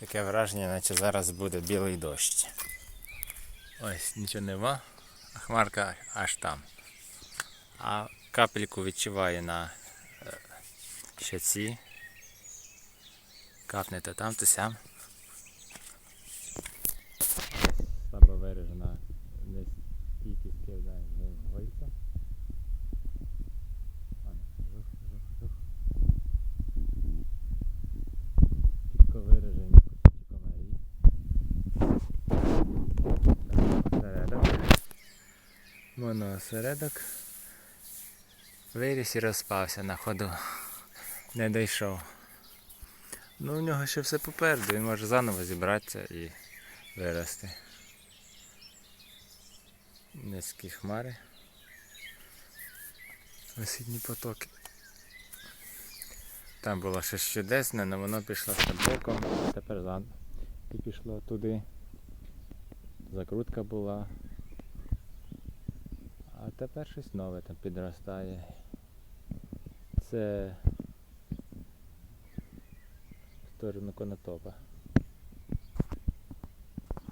Таке враження, наче зараз буде білий дощ. Ось нічого нема, а хмарка аж там. А капельку відчуваю на е, щоці. Капне то там, то сям. Слабо виражена нестійкість кидає в Моноосередок. Виріс і розпався на ходу. Не дійшов. Ну, у нього ще все попереду, він може заново зібратися і вирости. Низькі хмари. Осінні потоки. Там було щось чудесне, але воно пішло з боком, тепер зан. І пішло туди. Закрутка була. Тепер щось нове там підростає. Це в сторону конотопа.